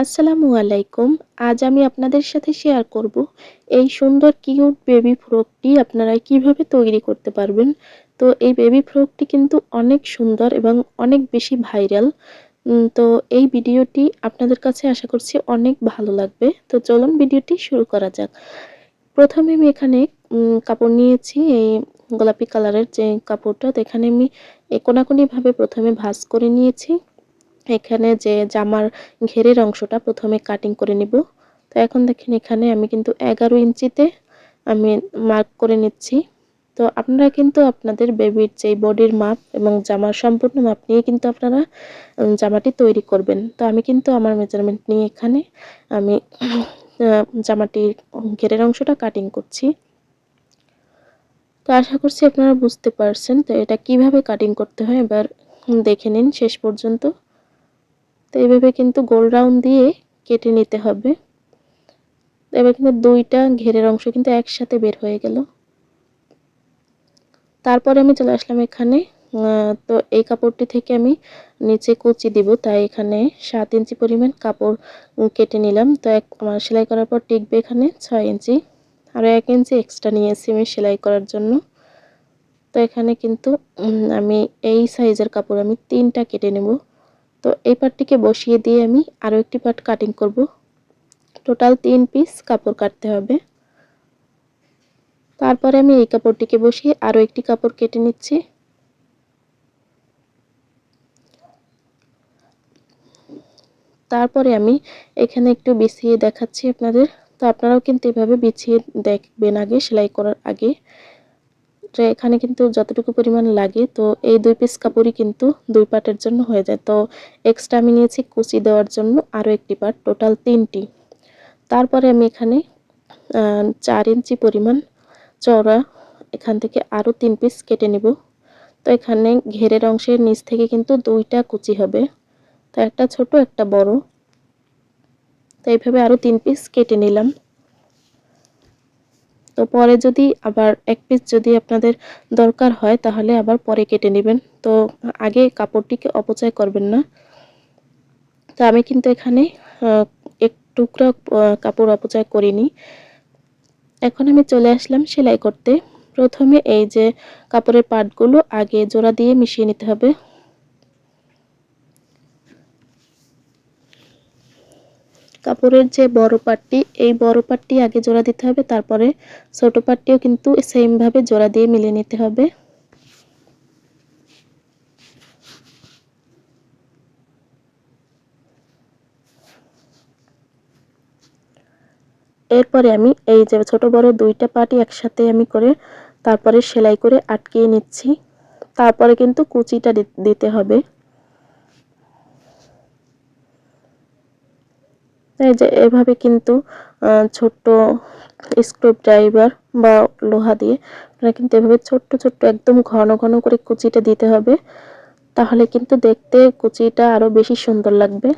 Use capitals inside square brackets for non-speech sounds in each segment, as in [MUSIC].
আসসালামু আলাইকুম। আজ আমি আপনাদের সাথে শেয়ার করব এই সুন্দর কিউট বেবি ফ্রকটি আপনারা কীভাবে তৈরি করতে পারবেন। তো এই বেবি ফ্রকটি কিন্তু অনেক সুন্দর এবং অনেক বেশি ভাইরাল তো এই ভিডিওটি আপনাদের কাছে আশা করছি অনেক ভালো লাগবে। তো চলুন ভিডিওটি শুরু করা যাক। প্রথমে আমি এখানে কাপড় নিয়েছি, এই গোলাপি কালারের যে কাপড়টা, তো এখানে আমি কোনাকুনিভাবে প্রথমে ভাজ করে নিয়েছি। এখানে যে জামার ঘেরের অংশটা প্রথমে কাটিং করে নিব। তো এখন দেখেন এখানে আমি কিন্তু এগারো ইঞ্চিতে আমি মার্ক করে নিচ্ছি। তো আপনারা কিন্তু আপনাদের বেবির যেই বডির মাপ এবং জামার সম্পূর্ণ মাপ নিয়ে কিন্তু আপনারা জামাটি তৈরি করবেন। তো আমি কিন্তু আমার মেজারমেন্ট নিয়ে এখানে আমি জামাটির ঘেরের অংশটা কাটিং করছি। তো আশা করছি আপনারা বুঝতে পারছেন। তো এটা কীভাবে কাটিং করতে হয়? এবার দেখে নিন শেষ পর্যন্ত। তো এইভাবে কিন্তু গোল রাউন্ড দিয়ে কেটে নিতে হবে। এবার কিন্তু দুইটা ঘেরের অংশ কিন্তু একসাথে বের হয়ে গেল। তারপরে আমি চলে আসলাম এখানে। তো এই কাপড়টি থেকে আমি নিচে কুচি দিব, তাই এখানে সাত ইঞ্চি পরিমাণ কাপড় কেটে নিলাম। তো এক, আমার সেলাই করার পর টিকবে এখানে ছয় ইঞ্চি। আরও এক ইঞ্চি এক্সট্রা নিয়েছি আমি সেলাই করার জন্য। তো এখানে কিন্তু আমি এই সাইজের কাপড় আমি তিনটা কেটে নেব। তো এই পার্টটিকে বসিয়ে দিয়ে আমি আরও একটি পার্ট কাটিং করব। টোটাল তিন পিস কাপড় কাটতে হবে। তারপরে আমি এই কাপড়টিকে বসিয়ে আরও একটি কাপড় কেটে নিচ্ছি। তারপরে আমি এখানে একটু বিছিয়ে দেখাচ্ছি আপনাদের। তো আপনারাও কিন্তু এভাবে বিছিয়ে দেখবেন আগে, সেলাই করার আগে। তো এখানে কিন্তু যতটুকু পরিমাণ লাগে, তো এই দুই পিস কাপড়ই কিন্তু দুই পাটের জন্য হয়ে যায়। তো এক্সট্রা আমি নিয়েছি কুচি দেওয়ার জন্য আরও একটি পার্ট টোটাল তিনটি। তারপরে আমি এখানে চার ইঞ্চি পরিমাণ চওড়া এখান থেকে আরও তিন পিস কেটে নেব। তো এখানে ঘেরের অংশের নিচ থেকে কিন্তু দুইটা কুচি হবে। তো একটা ছোট, একটা বড়। তো এইভাবে আরও তিন পিস কেটে নিলাম। তো পরে যদি আবার এক পিস যদি আপনাদের দরকার হয়, তাহলে আবার পরে কেটে নেবেন। তো আগে কাপড়টিকে অপচয় করবেন না। তো আমি কিন্তু এখানে এক টুকরা কাপড় অপচয় করিনি। এখন আমি চলে আসলাম সেলাই করতে। প্রথমে এই যে কাপড়ের পাটগুলো আগে জোড়া দিয়ে মিশিয়ে নিতে হবে। কাপড়ের যে বড় পাটটি, এই বড় পাটটি আগে জোড়া দিতে হবে, তারপরে ছোট পাটটিও কিন্তু সেমভাবে জোড়া দিয়ে মিলিয়ে নিতে হবে। এরপরে আমি এই যে ছোট বড় দুইটা পাটি একসাথে আমি করে তারপরে সেলাই করে আটকিয়ে নিচ্ছি। তারপরে কিন্তু কুচিটা দিতে হবে। এই যে এভাবে কিন্তু ছোট্ট স্ক্রুপ ড্রাইভার বা লোহা দিয়ে আপনারা কিন্তু এভাবে ছোট্ট ছোট্ট একদম ঘন ঘন করে কুচিটা দিতে হবে। তাহলে কিন্তু দেখতে কুচিটা আরও বেশি সুন্দর লাগবে।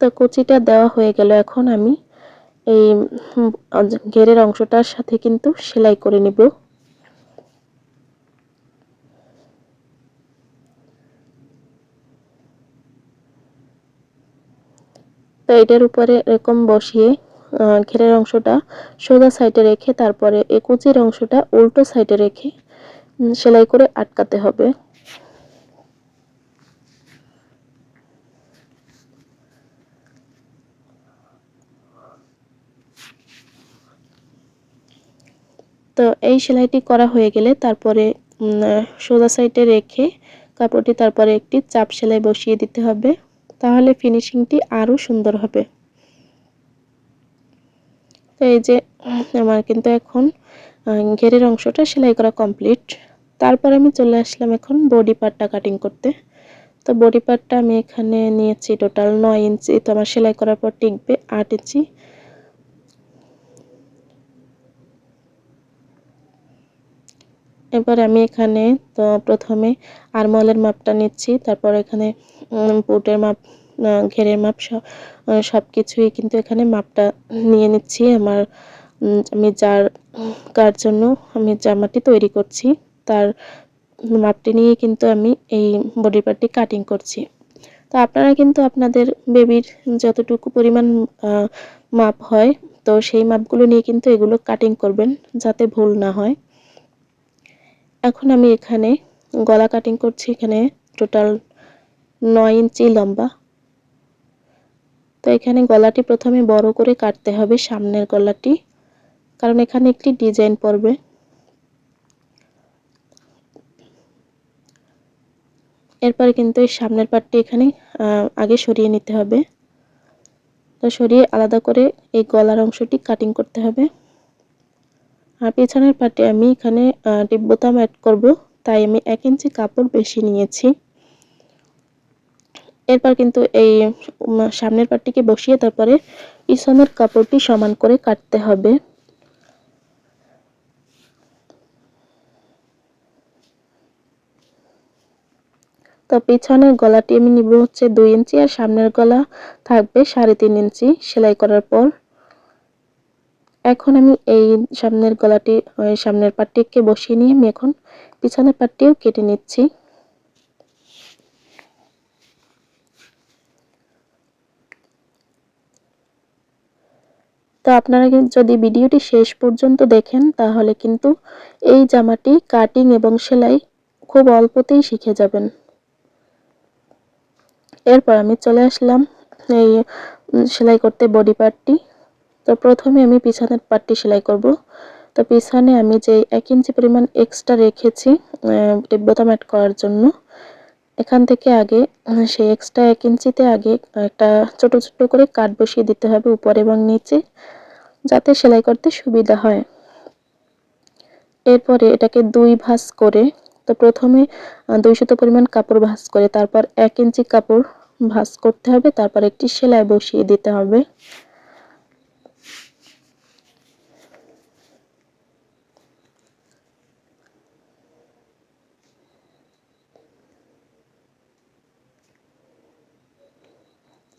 তো কুচিটা দেওয়া হয়ে গেল এখন আমি। এই ঘেরের অংশটার সাথে কিন্তু সেলাই করে নিব। তো এটার উপরে এরকম বসিয়ে ঘেরের অংশটা সোজা সাইডে রেখে, তারপরে এ কুচির অংশটা উল্টো সাইডে রেখে সেলাই করে আটকাতে হবে। তো এই সেলাইটি করা হয়ে গেলে তারপরে সোজা সাইডে রেখে কাপড়টি তারপরে একটি চাপ সেলাই বসিয়ে দিতে হবে। তাহলে ফিনিশিংটি আরও সুন্দর হবে। তো এই যে আমার কিন্তু এখন ঘেরের অংশটা সেলাই করা কমপ্লিট। তারপর আমি চলে আসলাম এখন বডি পার্টটা কাটিং করতে। তো বডি পার্টটা আমি এখানে নিয়েছি টোটাল নয় ইঞ্চি। তো আমার সেলাই করার পর টিকবে আট ইঞ্চি। এবার আমি এখানে, তো প্রথমে আরমলের মাপটা নিচ্ছি, তারপর এখানে বুটের মাপ ঘেরের মাপ সব কিছুই কিন্তু এখানে মাপটা নিয়ে নিচ্ছি। আমার আমি যার, কার জন্য আমি জামাটি তৈরি করছি, তার মাপটি নিয়ে কিন্তু আমি এই বডি পার্টটি কাটিং করছি। তো আপনারা কিন্তু আপনাদের বেবির যতটুকু পরিমাণ মাপ হয়, তো সেই মাপগুলো নিয়ে কিন্তু এগুলো কাটিং করবেন, যাতে ভুল না হয়। এখন আমি এখানে গলা কাটিং করছি এখানে টোটাল নয় ইঞ্চি লম্বা। তো এখানে গলাটি প্রথমে বড় করে কাটতে হবে সামনের গলাটি, কারণ এখানে একটি ডিজাইন পড়বে। এরপরে কিন্তু এই সামনের পাটটি এখানে আগে সরিয়ে নিতে হবে। তো সরিয়ে আলাদা করে এই গলার অংশটি কাটিং করতে হবে। পেছনের পাটে আমি এখানে টিপ বোতাম অ্যাড করব। তাই আমি এক ইঞ্চি কাপড় বেশি নিয়েছি। এরপর কিন্তু এই সামনের পাটটিকে বসিয়ে তারপরে পিছনের কাপড়টি সমান করে কাটতে হবে। তো পিছনের গলাটি আমি নিব হচ্ছে দুই ইঞ্চি আর সামনের গলা থাকবে সাড়ে তিন ইঞ্চি। সেলাই করার পর এখন আমি এই সামনের গলাটি সামনের পাটটিকে বসিয়ে নিয়ে আমি এখন পিছনের পাটটিও কেটে নিচ্ছি। তো আপনারা যদি ভিডিওটি শেষ পর্যন্ত দেখেন, তাহলে কিন্তু এই জামাটি কাটিং এবং সেলাই খুব অল্পতেই শিখে যাবেন। এরপর আমি চলে আসলাম এই সেলাই করতে বডি পার্টটি। তো প্রথমে আমি পিছনের পার্টটি সেলাই করব। তো পিছনে আমি যে এক ইঞ্চি পরিমাণ এক্সট্রা রেখেছি বোতাম অ্যাড করার জন্য, এখান থেকে আগে সেই এক্সট্রা এক ইঞ্চিতে আগে একটা ছোট ছোট করে কাট বসিয়ে দিতে হবে উপর এবং নিচে, যাতে সেলাই করতে সুবিধা হয়। এরপরে এটাকে দুই ভাঁজ করে, তো প্রথমে দুই দুইশত পরিমাণ কাপড় ভাঁজ করে, তারপর এক ইঞ্চি কাপড় ভাঁজ করতে হবে, তারপর একটি সেলাই বসিয়ে দিতে হবে।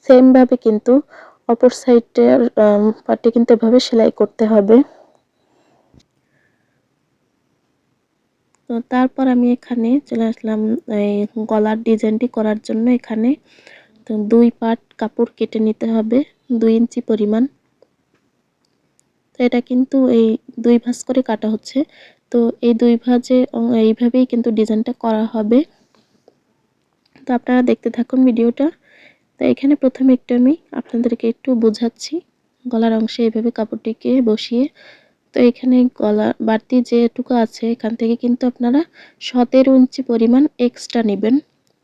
সেমভাবে কিন্তু অপর সাইডের পার্টটি কিন্তু এভাবে সেলাই করতে হবে। তো তারপর আমি এখানে চলে আসলাম, এই গলার ডিজাইনটি করার জন্য এখানে। তো দুই পার্ট কাপড় কেটে নিতে হবে, দুই ইঞ্চি পরিমাণ। তো এটা কিন্তু এই দুই ভাঁজ করে কাটা হচ্ছে। তো এই দুই ভাঁজে এইভাবেই কিন্তু ডিজাইনটা করা হবে। তো আপনারা দেখতে থাকুন ভিডিওটা। তো এখানে প্রথমে একটু আমি আপনাদেরকে একটু বোঝাচ্ছি। গলার অংশে এভাবে কাপড়টিকে বসিয়ে, তো এখানে গলা, বাড়তি যেটুকু আছে, এখান থেকে কিন্তু আপনারা সতেরো ইঞ্চি পরিমাণ এক্সট্রা নেবেন।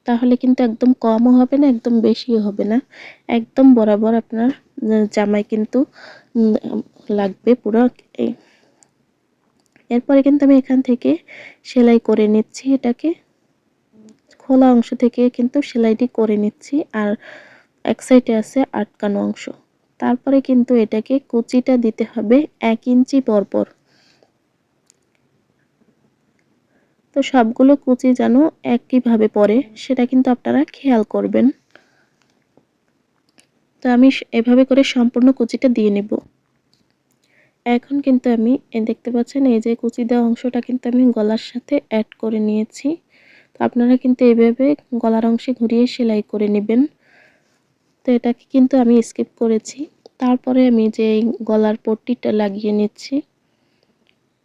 তাহলে কিন্তু একদম কমও হবে না, একদম বেশিও হবে না। একদম বরাবর আপনার জামাই কিন্তু লাগবে পুরো। এরপরে কিন্তু আমি এখান থেকে সেলাই করে নিচ্ছি এটাকে। খোলা অংশ থেকে কিন্তু সেলাইটি করে নিচ্ছি আর এক সাইডে আছে আটকানো অংশ। তারপরে কিন্তু এটাকে কুচিটা দিতে হবে এক ইঞ্চি পরপর। তো সবগুলো কুচি যেন একইভাবে পরে সেটা কিন্তু আপনারা খেয়াল করবেন। তো আমি এভাবে করে সম্পূর্ণ কুচিটা দিয়ে নেব। এখন কিন্তু আমি দেখতে পাচ্ছেন, এই যে কুচি দেওয়া অংশটা কিন্তু আমি গলার সাথে অ্যাড করে নিয়েছি। তো আপনারা কিন্তু এইভাবে গলার অংশে ঘুরিয়ে সেলাই করে নেবেন। তো এটাকে কিন্তু আমি স্কিপ করেছি। তারপরে আমি যে গলার পট্টিটা লাগিয়ে নিচ্ছি,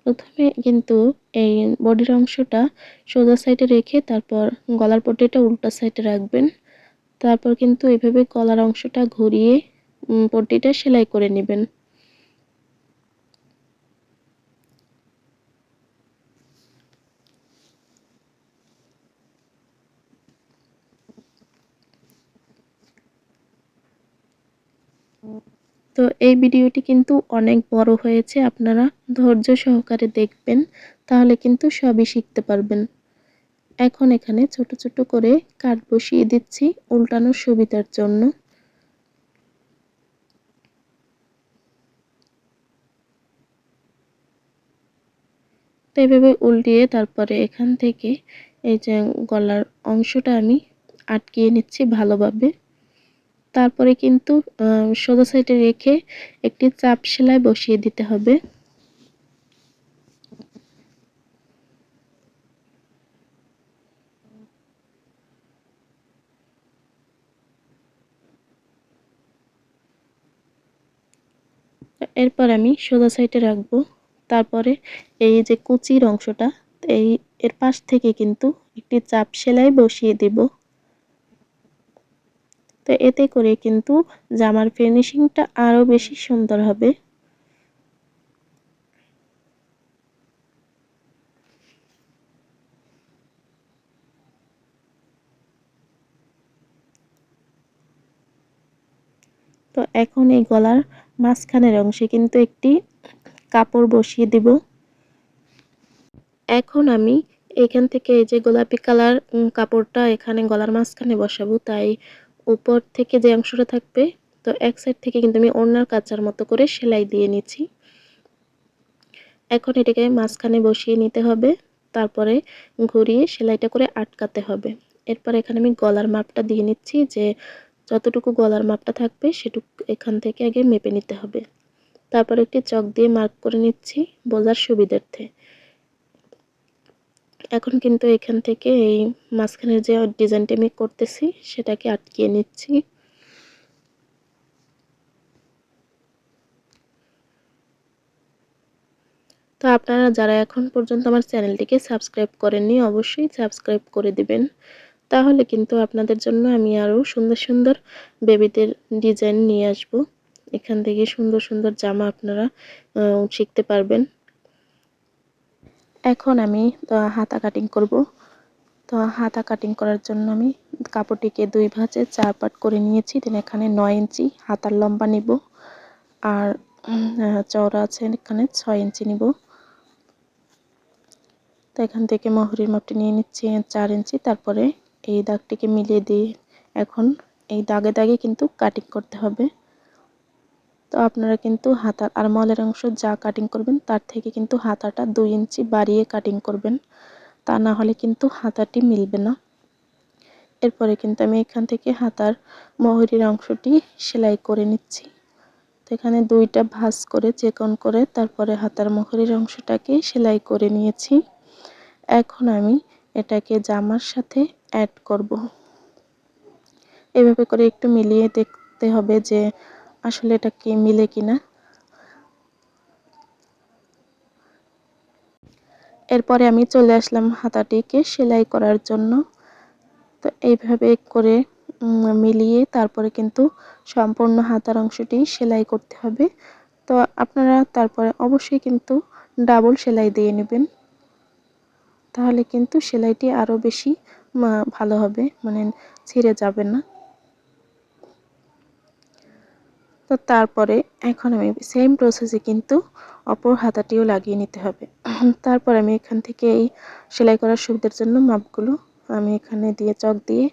প্রথমে কিন্তু এই বডির অংশটা সোজা সাইডে রেখে তারপর গলার পট্টিটা উল্টা সাইডে রাখবেন। তারপর কিন্তু এভাবে গলার অংশটা ঘুরিয়ে পট্টিটা সেলাই করে নেবেন। তো এই ভিডিওটি কিন্তু অনেক বড় হয়েছে, আপনারা ধৈর্য সহকারে দেখবেন, তাহলে কিন্তু সবই শিখতে পারবেন। এখন এখানে ছোট ছোট করে কাঠ বসিয়ে দিচ্ছি উল্টানোর সুবিধার জন্য। তো এভাবে উল্টিয়ে তারপরে এখান থেকে এই যে গলার অংশটা আমি আটকিয়ে নিচ্ছি ভালোভাবে। তারপরে কিন্তু সোজা সাইডে রেখে একটি চাপ সেলাই বসিয়ে দিতে হবে। এরপর আমি সোজা সাইডে রাখব। তারপরে এই যে কুচির অংশটা, এই, এর পাশ থেকে কিন্তু একটি চাপ সেলাই বসিয়ে দিব। তো এতে করে কিন্তু জামার ফিনিশিংটা আরও বেশি সুন্দর হবে। তো এখন এই গলার মাঝখানের অংশে কিন্তু একটি কাপড় বসিয়ে দিব। এখন আমি এখান থেকে এই যে গোলাপি কালার কাপড়টা এখানে গলার মাঝখানে বসাবো, তাই উপর থেকে যে অংশটা থাকবে, তো এক সাইড থেকে কিন্তু আমি ওড়নার কাচার মতো করে সেলাই দিয়ে নিচ্ছি। এখন এটাকে মাঝখানে বসিয়ে নিতে হবে, তারপরে ঘুরিয়ে সেলাইটা করে আটকাতে হবে। এরপর এখানে আমি গলার মাপটা দিয়ে নিচ্ছি যে যতটুকু গলার মাপটা থাকবে সেটুকু এখান থেকে আগে মেপে নিতে হবে। তারপর একটি চক দিয়ে মার্ক করে নিচ্ছি বোঝার সুবিধার্থে। এখন কিন্তু এখান থেকে এই মাঝখানের যে ডিজাইনটা আমি করতেছি, সেটাকে আটকিয়ে নিচ্ছি। তো আপনারা যারা এখন পর্যন্ত আমার চ্যানেলটিকে সাবস্ক্রাইব করেননি, অবশ্যই সাবস্ক্রাইব করে দিবেন। তাহলে কিন্তু আপনাদের জন্য আমি আরও সুন্দর সুন্দর বেবিদের ডিজাইন নিয়ে আসব। এখান থেকে সুন্দর সুন্দর জামা আপনারা শিখতে পারবেন। এখন আমি হাতা কাটিং করব। তো হাতা কাটিং করার জন্য আমি কাপড়টিকে দুই ভাঁজে চার পাট করে নিয়েছি। দেন এখানে নয় ইঞ্চি হাতার লম্বা নিব। আর চওড়া আছে এখানে ছয় ইঞ্চি নিব। তো এখান থেকে মহরির মাপটি নিয়ে নিচ্ছি চার ইঞ্চি। তারপরে এই দাগটিকে মিলিয়ে দিয়ে এখন এই দাগে দাগে কিন্তু কাটিং করতে হবে। তো আপনারা কিন্তু হাতার আর মলের অংশ যা কাটিং করবেন, তার থেকে কিন্তু হাতাটা দুই ইঞ্চি বাড়িয়ে কাটিং করবেন। তা না হলে কিন্তু হাতাটি মিলবে না। এরপরে কিন্তু আমি এখান থেকে হাতার মহরির অংশটি সেলাই করে নিচ্ছি। তো এখানে দুইটা ভাঁজ করে চেকন করে তারপরে হাতার মহরির অংশটাকে সেলাই করে নিয়েছি। এখন আমি এটাকে জামার সাথে অ্যাড করব। এভাবে করে একটু মিলিয়ে দেখতে হবে যে আসলে এটা কি মিলে কিনা? এরপরে আমি চলে আসলাম হাতাটিকে সেলাই করার জন্য। তো এইভাবে করে মিলিয়ে তারপরে কিন্তু সম্পূর্ণ হাতার অংশটি সেলাই করতে হবে। তো আপনারা তারপরে অবশ্যই কিন্তু ডাবল সেলাই দিয়ে নেবেন। তাহলে কিন্তু সেলাইটি আরও বেশি ভালো হবে মানে ছিঁড়ে যাবে না। তো তারপরে এখন আমি সেম প্রসেসে কিন্তু অপর হাতাটিও লাগিয়ে নিতে হবে। [CLEARS THROAT] তারপর আমি এখান থেকে এই সেলাই করার সুবিধার জন্য মাপগুলো আমি এখানে দিয়ে চক দিয়ে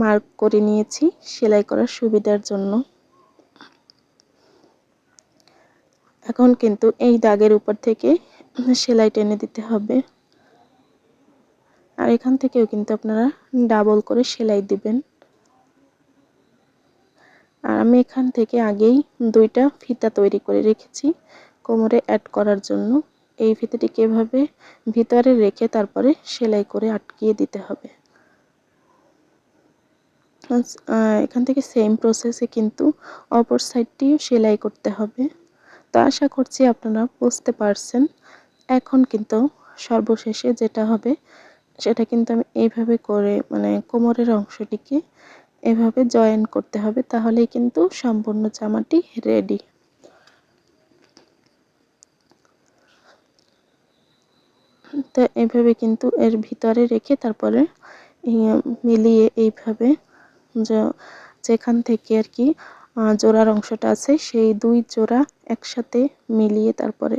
মার্ক করে নিয়েছি সেলাই করার সুবিধার জন্য। এখন কিন্তু এই দাগের উপর থেকে সেলাই টেনে দিতে হবে। আর এখান থেকেও কিন্তু আপনারা ডাবল করে সেলাই দিবেন। আর আমি এখান থেকে আগেই দুইটা ফিতা তৈরি করে রেখেছি কোমরে অ্যাড করার জন্য। এই ফিতাটিকে এভাবে ভিতরে রেখে তারপরে সেলাই করে আটকিয়ে দিতে হবে। এখান থেকে সেম প্রসেসে কিন্তু অপর সাইডটিও সেলাই করতে হবে। তো আশা করছি আপনারা বুঝতে পারছেন। এখন কিন্তু সর্বশেষে যেটা হবে, সেটা কিন্তু আমি এইভাবে করে মানে কোমরের অংশটিকে এভাবে জয়েন করতে হবে, তাহলেই কিন্তু সম্পূর্ণ জামাটি রেডি তো এভাবে কিন্তু এর ভিতরে রেখে তারপরে মিলিয়ে এইভাবে যেখান থেকে আর কি জোড়ার অংশটা আছে, সেই দুই জোড়া একসাথে মিলিয়ে তারপরে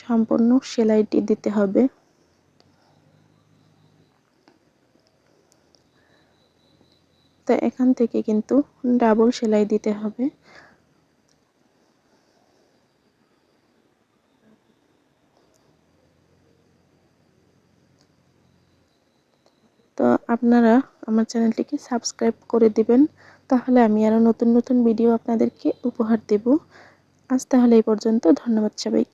সম্পূর্ণ সেলাইটি দিতে হবে। তো এখান থেকে কিন্তু ডাবল সেলাই দিতে হবে। তো আপনারা আমার চ্যানেলটিকে সাবস্ক্রাইব করে দিবেন, তাহলে আমি আরও নতুন নতুন ভিডিও আপনাদেরকে উপহার দেব। আজ তাহলে এই পর্যন্ত, ধন্যবাদ সবাই